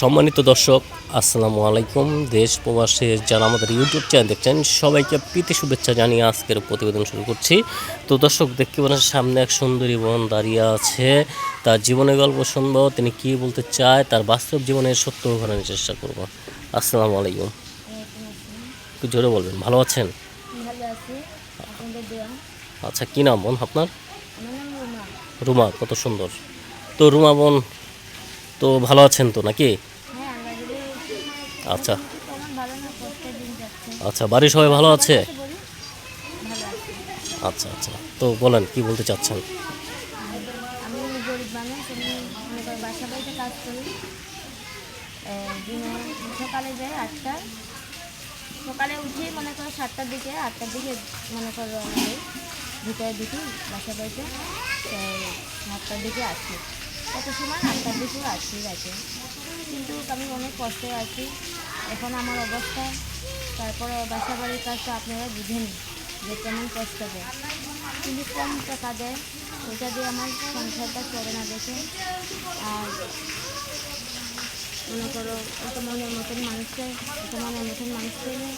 সম্মানিত দর্শক আসসালামু আলাইকুম। দেশ প্রবাসে যারা আমাদের ইউটিউব চ্যানেল দেখছেন সবাইকে প্রীতি শুভেচ্ছা জানিয়ে আজকের প্রতিবেদন শুরু করছি। তো দর্শক দেখতে পারেন সামনে এক সুন্দরী বোন দাঁড়িয়ে আছে। তার জীবনের গল্প শুনব তিনি কি বলতে চায় তার বাস্তব জীবনের সত্য ঘটানোর চেষ্টা করব। আসসালামু আলাইকুম। একটু জোরে বলবেন ভালো আছেন? আচ্ছা কী নাম বোন আপনার? রুমা কত সুন্দর। তো রুমা বোন তো ভালো আছেন তো নাকি? হ্যাঁ আচ্ছা। আচ্ছা বাড়ির সবাই ভালো আছে? আচ্ছা আচ্ছা। তো বলেন কি বলতে চাচ্ছেন? সকালে যাই আটটা। সকালে উঠি মনে করো সাতটার দিকে আটটার দিকে মনে করো ভিতরে ঢুকি বাসা বাড়িতে সাতটার দিকে আসি। কত সময় আটটার দিকেও আসি রাতে কিন্তু আমি অনেক কষ্টে আছি। এখন আমার অবস্থা, তারপরে বাসা বাড়ির কাজ তো আপনারা বুঝেন যে কেমন কষ্ট দেয়। কিন্তু কম টাকা দেয়, ওইটা দিয়ে আমার সংসারটা চলে না দেখে। আর মনে করো, একটা মনের মতন মানুষকে একটা মনের মতন মানুষ পেলে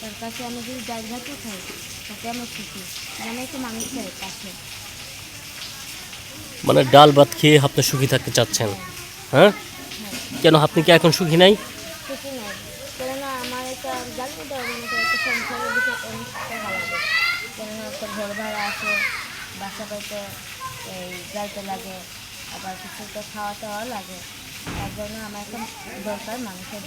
তার কাছে আমি যদি ভাতও খাই তাতে আমার খুশি। মানে একটা মানুষ চাই কাছে মানে ডাল ভাত খেয়ে আপনি সুখী থাকতে চাচ্ছেন হ্যাঁ? কেন আপনি কি এখন সুখী নাই? লাগে। লাগে তার জন্য আমার দরকার, মানুষের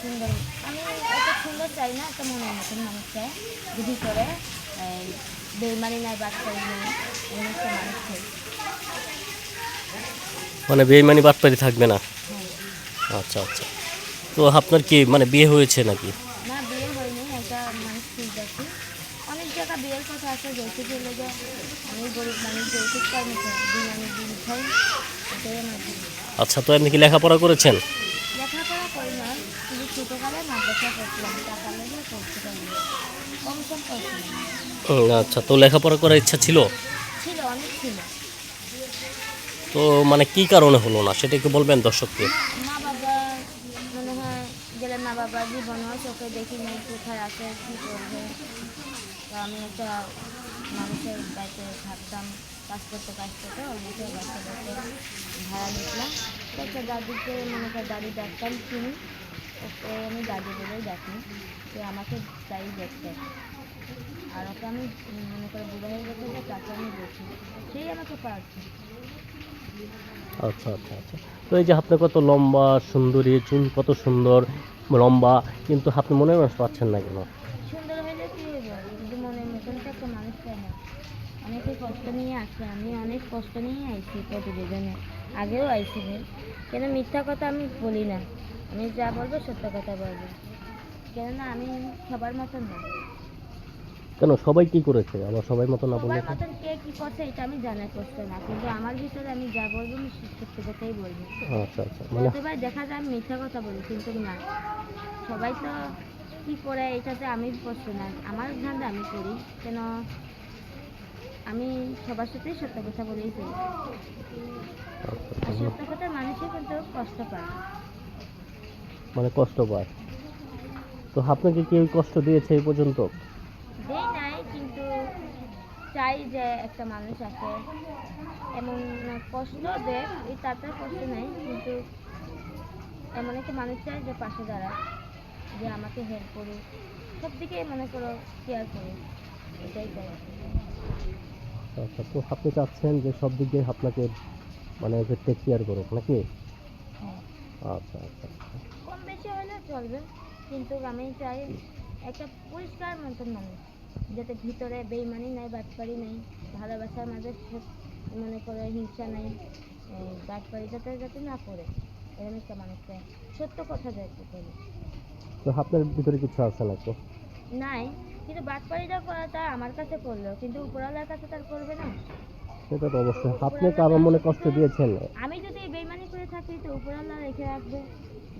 সুন্দর, আমি একটা সুন্দর চাই না, একটা মনের মতন মানুষ চাই। যদি করে বেইমানি নাই বাচ্চাই নেই এমন একটা মানুষ চাই মানে বেইমানি বাটপারি থাকবে না? আচ্ছা আচ্ছা। তো আপনার কি মানে বিয়ে হয়েছে নাকি? না বিয়ে হয়নি একটা মানুষ খুঁজতেছি অনেক জায়গা বিয়ের কথা আছে যৌতুক হলে যে অনেক গরিব মানুষ যৌতুক পাই না দিন আমি দিন খাই এটাই আমার আচ্ছা তো আপনি কি লেখাপড়া করেছেন লেখাপড়া করি না কিন্তু ছোটোকালে মাদ্রাসা করছিলাম টাকা লেগে করতে পারিনি কম সম করছিলাম হুম, আচ্ছা তো লেখাপড়া করার ইচ্ছা ছিল? ছিল অনেক ছিল। তো মানে কি কারণে হলো না? সেটা একটু বলবেন দর্শককে। মা বাবা মনে হয় গেলে মা বাবা জীবনও চোখে দেখি নেই কোথায় আছে কী করবে। তো আমি একটা মানুষের বাড়িতে থাকতাম কাজ করতে কাজ করতে ভাড়া নিতাম। তো একটা দাদিকে মনে কর দাদি দেখতাম চিনি ওকে আমি দাদি বলেই ডাকি তো আমাকে তাই দেখতে। আর ওকে আমি মনে করে বুড়ো হয়ে গেছে যে তাকে আমি দেখি সেই আমাকে পাচ্ছে আচ্ছা আচ্ছা আচ্ছা। তো এই যে আপনি কত লম্বা সুন্দরী চুল কত সুন্দর লম্বা কিন্তু আপনি মনে মানুষ পাচ্ছেন না কেন? সুন্দর হলে কি কিন্তু মনের মতন তো একটা মানুষ পায় না অনেকে কষ্ট নিয়ে আসে আমি অনেক কষ্ট নিয়ে আইছি প্রতিবেদনে। আগেও আইছি। কেন মিথ্যা কথা আমি বলি না? আমি যা বলব সত্য কথা বলব। কেননা আমি সবার মতন না। কেন সবাই কি করেছে? আবার সবাই মতো না বললে মতন কে কি করছে এটা আমি জানার করছে না কিন্তু আমার ভিতরে আমি যা বলব আমি সত্য কথাই বলব। আচ্ছা আচ্ছা মানে প্রতিবার দেখা যায় আমি মিথ্যা কথা বলি কিন্তু না। সবাই তো কি করে এটাতে আমি করছি না। আমার ধান্দা আমি করি কেন আমি সবার সাথেই সত্য কথা বলেই আর আচ্ছা, সত্য কথা মানুষই কিন্তু কষ্ট পায়। মানে কষ্ট পায়। তো আপনাকে কেউ কষ্ট দিয়েছে এই পর্যন্ত? চাই যে একটা মানুষ আছে। এমন না কষ্ট দেয় এই তাতে কষ্ট নেই কিন্তু এমন একটা মানুষ চাই যে পাশে দাঁড়ায় যে আমাকে হেল্প করুক। সব দিকে মনে করো কেয়ার করুক এটাই চাই। আচ্ছা তো আপনি চাচ্ছেন যে সব দিক দিয়ে আপনাকে মানে টেক কেয়ার করুক নাকি? হ্যাঁ। আচ্ছা আচ্ছা আচ্ছা। কম বেশি হলে চলবে কিন্তু আমি চাই একটা পরিষ্কার মতন মানুষ। যাতে ভিতরে বেইমানি নাই বাটপারি নাই ভালোবাসার মাঝে মনে করে হিংসা নাই বাটপারি যাতে যাতে না করে এরকম একটা মানুষ চাই সত্য কথা যাতে করে তো আপনার ভিতরে কিছু আছে নাকি? নাই কিন্তু বাটপারিটা করাটা আমার কাছে করল কিন্তু উপরওয়ালার কাছে তার করবে না। সেটা তো অবশ্যই। আপনি কারও মনে কষ্ট দিয়েছেন? আমি যদি বেইমানি করে থাকি তো উপরওয়ালা রেখে রাখবে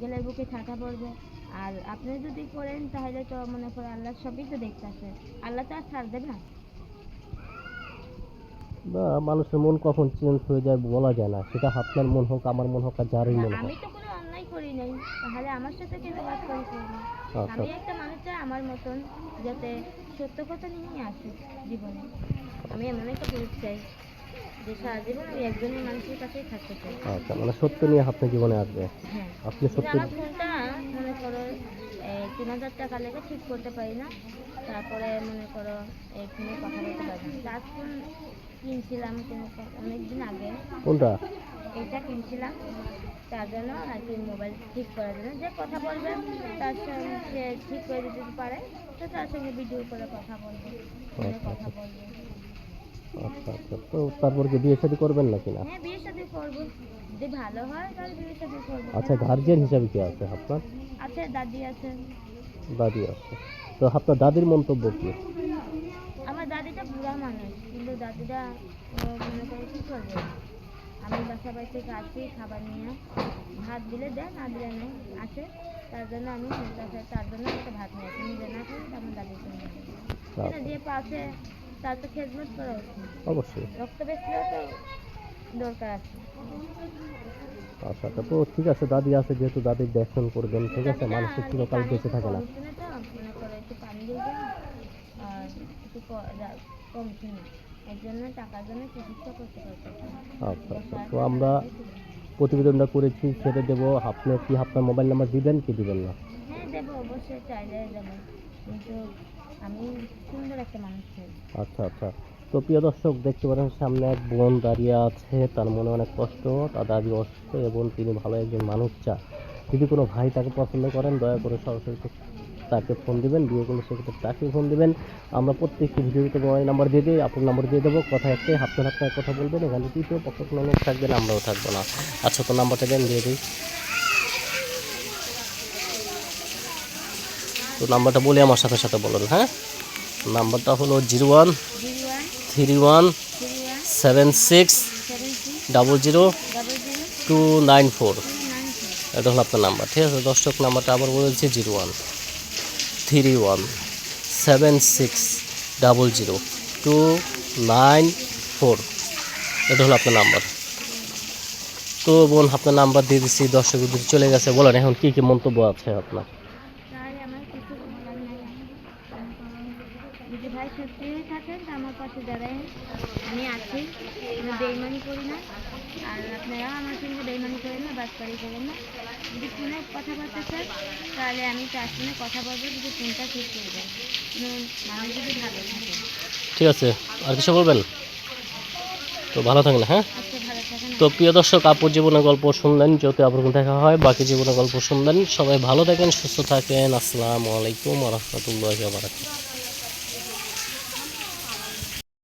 গেলে বুকে ছাতা পড়বে। আর আপনি যদি করেন তাহলে তো মনে করে আল্লাহ সবই তো দেখতেছে। আল্লাহ তো আর ছাড় দেবে না। বা মানুষের মন কখন চেঞ্জ হয়ে যায় বলা যায় না। সেটা আপনার মন হোক আমার মন হোক আর যারই মন হোক। আমি তো কোনো অন্যায় করি নাই। তাহলে আমার সাথে কেন বাদ করে করব? আচ্ছা আমি একটা মানুষ চাই আমার মতন যাতে সত্য কথা নিয়ে আসে জীবনে। আমি এমন একটা পুরুষ চাই যে সারা জীবন আমি একজনের মানুষের কাছেই থাকতে চাই। আচ্ছা মানে সত্য নিয়ে আপনার জীবনে আসবে হ্যাঁ। আপনি সত্যি মনে করো তিন হাজার টাকা লেগে ঠিক করতে পারি না। তারপরে মনে করো এই ফোনে কথা বলতে পারি না। ফোন কিনছিলাম কোনো অনেক দিন আগে। কোনটা? এটা কিনছিলাম। তার জন্য আর কি মোবাইল ঠিক করার জন্য। যে কথা বলবে তার সঙ্গে সে ঠিক করে দিতে পারে। তো তার সঙ্গে ভিডিও করে কথা বলবে। ফোনে কথা বলবে। আচ্ছা আচ্ছা। তো তারপর কি বিয়ে শাদী করবেন নাকি না? হ্যাঁ বিয়ে শাদী করব। যদি ভালো হয় তাহলে বিয়ে শাদী করব। আচ্ছা গার্জিয়ান হিসাবে কি আছে আপনার? আছে দাদি আছে। দাদি আছে। তো আপনার দাদির মন্তব্য কি? আমার দাদিটা বুড়া মানুষ কিন্তু দাদিটা মনে করে কী করবে? আমি বাসা বাড়ি থেকে আসি খাবার নিয়ে ভাত দিলে দেয় না দিলে নেই আসে তার জন্য আমি তার- তার জন্য একটা ভাত নিয়ে আসি। নিজে না খাই আমার দাদির জন্য আচ্ছা, যে পাশে তার তো খেদমত করা অবশ্যই। রক্ত বেশিও তো দরকার আছে। আচ্ছা তো ঠিক আছে দাদি আছে যেহেতু দাদির দেখশন করবেন ঠিক আছে মানুষের চিরকাল বেঁচে থাকে না। আচ্ছা আচ্ছা। তো আমরা প্রতিবেদনটা করেছি ছেড়ে দেবো। আপনি কি আপনার মোবাইল নাম্বার দিবেন কি দিবেন না? হ্যাঁ দেবো অবশ্যই চাইলে দেবো। কিন্তু আমি সুন্দর একটা মানুষ চাই আচ্ছা আচ্ছা। তো প্রিয় দর্শক, দেখতে পারেন সামনে এক বোন দাঁড়িয়ে আছে। তার মনে অনেক কষ্ট। তার দাবি অসুস্থ এবং তিনি ভালো একজন মানুষ চা। যদি কোনো ভাই তাকে পছন্দ করেন, দয়া করে সরাসরি তাকে ফোন দিবেন। বিয়ে করলে সেক্ষেত্রে তাকে ফোন দিবেন। আমরা প্রত্যেকটি ভিডিওতে মোবাইল নাম্বার দিয়ে দিই আপনার নাম্বার দিয়ে দেবো। কথা একটাই আপনার আপনার কথা বলবেন। এখানে তৃতীয় পক্ষ কোনো লোক থাকবেন আমরাও থাকব না। আচ্ছা তো নাম্বারটা দেন, দিয়ে দিই। তো নাম্বারটা বলে আমার সাথে সাথে বলুন হ্যাঁ? নাম্বারটা হলো zero one three one seven six double zero two nine four. এটা হলো আপনার নাম্বার, ঠিক আছে? দর্শক, নাম্বারটা আবার বলেছি zero one three one seven six double zero two nine four. এটা হলো আপনার নাম্বার। তো বোন, আপনার নাম্বার দিয়ে দিচ্ছি, দর্শক চলে গেছে, বলেন এখন কী কী মন্তব্য আছে আপনার তাই আমার কিছু বলার নাই হয়ে থাকেন তা আমার পাশে দাঁড়ায় আমি আছি কোনো বেইমানি করি না। আর আপনারাও আমার সঙ্গে বেইমানি করেন না বাসপাড়ি করেন না। যদি ফোনে কথাবার্তা চান তাহলে আমি তার সঙ্গে কথা বলব যদি ফোনটা ঠিক করবে কোনো মানুষ যদি ভালো থাকে। ঠিক আছে আর কিছু বলবেন? তো ভালো থাকেন হ্যাঁ? আচ্ছা তো প্রিয় দর্শক আপুর জীবনের গল্প শুনলেন যদি আপনার দেখা হয় বাকি জীবনের গল্প শুনলেন। সবাই ভালো থাকেন সুস্থ থাকেন। আসসালামু আলাইকুম রহমতুল্লাহ বারাকাতুহু।